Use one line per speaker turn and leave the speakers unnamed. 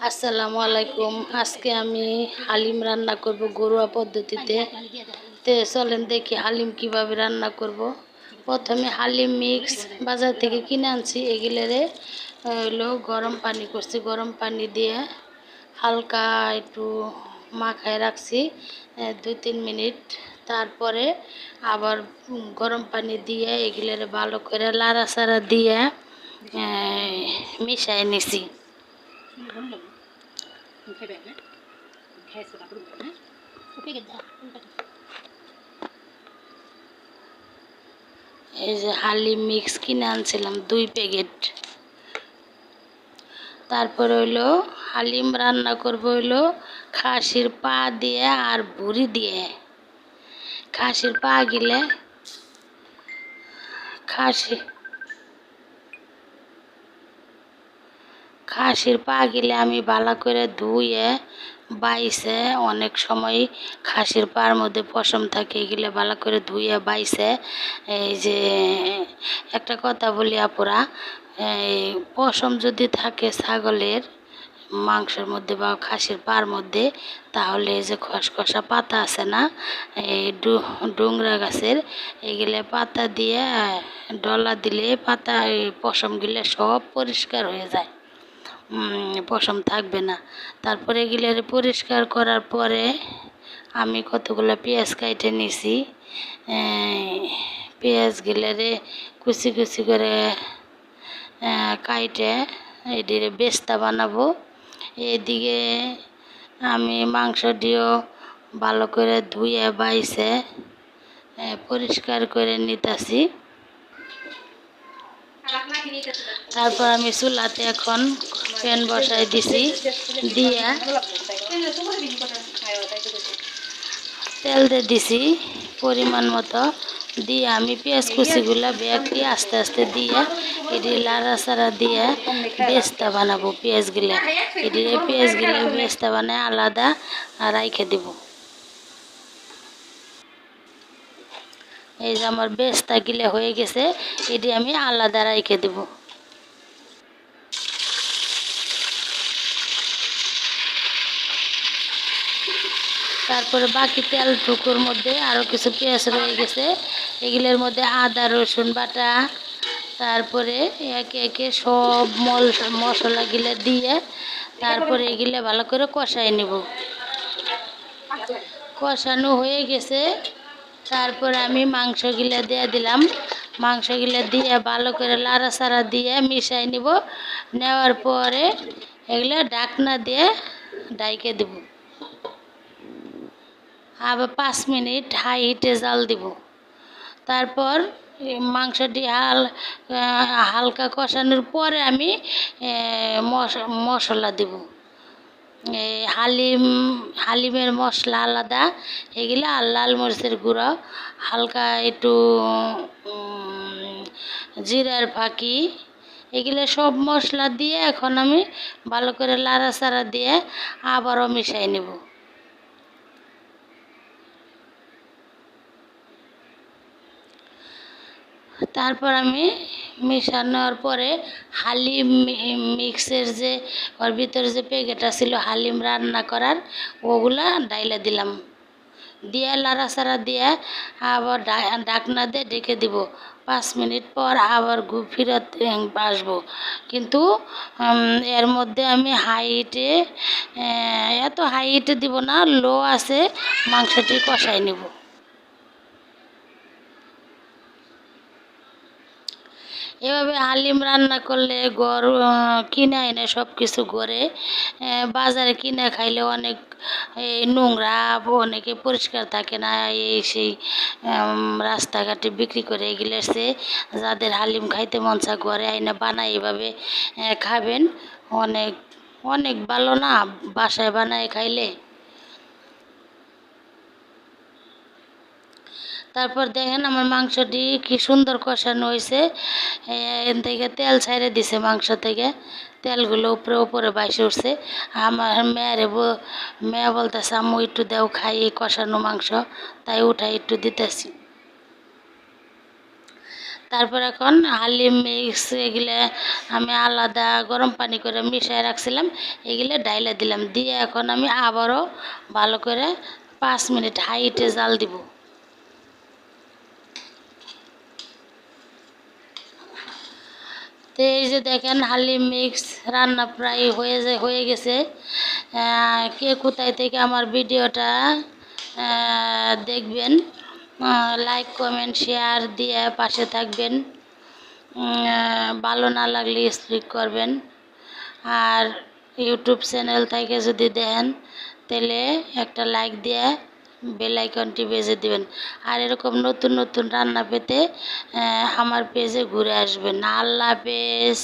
আসসালামু আলাইকুম। আজকে আমি হালিম রান্না করব ঘরোয়া পদ্ধতিতে। তে চলেন দেখি হালিম কীভাবে রান্না করব। প্রথমে হালিম মিক্স বাজার থেকে কিনে আনছি। এগুলোরে হলো গরম পানি করছি। গরম পানি দিয়ে হালকা একটু মাখায় রাখছি দুই তিন মিনিট। তারপরে আবার গরম পানি দিয়ে এগুলোরে ভালো করে লাড়াচাড়া দিয়ে এ, মিশাই নিছি। এই যে হালি মিক্স কিনে আনছিলাম, দুই প্যাকেট। তারপর হইল হালিম রান্না করব হইল খাসির পা দিয়ে আর ভুড়ি দিয়ে। খাসির পা গিলে খাসি খাসির পা গিলে আমি ভালো করে ধুয়ে বাইছে। অনেক সময় খাসির পার মধ্যে পশম থাকে, এগুলো ভালো করে ধুয়ে বাইছে। এই যে, একটা কথা বলি আপুরা, এই পশম যদি থাকে ছাগলের মাংসের মধ্যে বা খাসির পার মধ্যে, তাহলে এই যে খসখসা পাতা আছে না, এই ডুংরা গাছের, এগুলো পাতা দিয়ে, ডলা দিলে পাতা, এই পশমগুলো সব পরিষ্কার হয়ে যায়। পশম থাকবে না। তারপরে এগুলো পরিষ্কার করার পরে আমি কতগুলো পেঁয়াজ কাইটে নিছি। পেঁয়াজ গিলারে কুচি কুচি করে কাইটে এটিরে বেস্তা বানাবো। এদিকে আমি মাংস দিয়েও ভালো করে ধুয়ে বাইছে পরিষ্কার করে নিতেছি। তারপর আমি চুলাতে এখন প্যান বসাই দিছি, দিয়া তেল দিয়ে দিছি পরিমাণ মতো, দিয়ে আমি পেঁয়াজ কুচিগুলা বেঁকি আস্তে আস্তে দিয়ে এটি লাড়া চাড়া দিয়ে বেস্তা বানাবো পেঁয়াজগুলা। এটি পেঁয়াজগুলা বেস্তা বানায় আলাদা রাইখে দিব। এই যে আমার বেস্তা গিলে হয়ে গেছে, এটি আমি আলাদা রাইখে দেব। তারপরে বাকি তেল টুকুর মধ্যে আরও কিছু পেঁয়াজ রয়ে গেছে। এগুলোর মধ্যে আদা, রসুন বাটা, তারপরে একে একে সব মল, মশলাগুলো দিয়ে তারপরে এগুলো ভালো করে কষাই নেব। কষানো হয়ে গেছে। তারপর আমি মাংসগুলো দিয়ে দিলাম। মাংসগুলো দিয়ে ভালো করে লাড়াচাড়া দিয়ে মিশাই নিব। নেওয়ার পরে এগুলো ডাকনা দিয়ে ডাইকে দেব। আবার পাঁচ মিনিট হাই হিটে জাল দিব। তারপর মাংসটি হাল হালকা কষানোর পরে আমি মশ- মশলা দেব। এই হালিম, হালিমের মশলা আলাদা, এগুলো আর লাল মরিচের গুঁড়ো, হালকা একটু জিরার ফাঁকি, এগুলো সব মশলা দিয়ে এখন আমি ভালো করে লাড়াচাড়া দিয়ে আবারও মিশাই নেব। তারপর আমি মিশানোর পরে হালিম মিক্সের যে, ওর ভিতরে যে প্যাকেটটা ছিল হালিম রান্না করার, ওগুলা ডাইলে দিলাম। দিয়ে লাড়াচাড়া দিয়ে আবার ডাকনা দিয়ে ডেকে দিব। পাঁচ মিনিট পর আবার ফিরত আসব। কিন্তু এর মধ্যে আমি হাইটে এত হাইটে দিব না, লো আছে, মাংসটি কষাই নেব। এভাবে হালিম রান্না করলে গড় কিনে এনে সব কিছু গড়ে বাজারে কিনে খাইলে অনেক এই নোংরা অনেকে পরিষ্কার থাকে না, এই সেই রাস্তাঘাটে বিক্রি করে এগুলো সে যাদের হালিম খাইতে মন চা ঘরে আইনা বানাই এভাবে খাবেন। অনেক অনেক ভালো না? বাসায় বানায় খাইলে? তারপর দেখেন আমার মাংসটি কি সুন্দর কষানো হয়েছে। এন থেকে তেল ছাইড়ে দিছে মাংস থেকে। তেলগুলো উপরে উপরে বাইসে উঠছে। আমার মেয়েরে মেয়ে বলতেছে, আম্মু, একটু দেও, খাই কষানো মাংস। তাই উঠাই একটু দিতেছি। তারপর এখন হালিম মিক্স এগুলো আমি আলাদা গরম পানি করে মিশিয়ে রাখছিলাম। এগুলো ডাইলে দিলাম। দিয়ে এখন আমি আবারও ভালো করে পাঁচ মিনিট হাইটে জাল দিব। তো এই যে দেখেন হালি মিক্স রান্না প্রায় হয়ে যায়, হয়ে গেছে। কে কোথায় থেকে আমার ভিডিওটা দেখবেন লাইক কমেন্ট শেয়ার দিয়ে পাশে থাকবেন। ভালো না লাগলে স্ক্লিক করবেন। আর ইউটিউব চ্যানেল থেকে যদি দেন, তাহলে একটা লাইক দিয়ে বেল আইকনটি বেজে দিবেন। আর এরকম নতুন নতুন রান্না পেতে আমার পেজে ঘুরে আসবেন। আল্লাহ হাফেজ।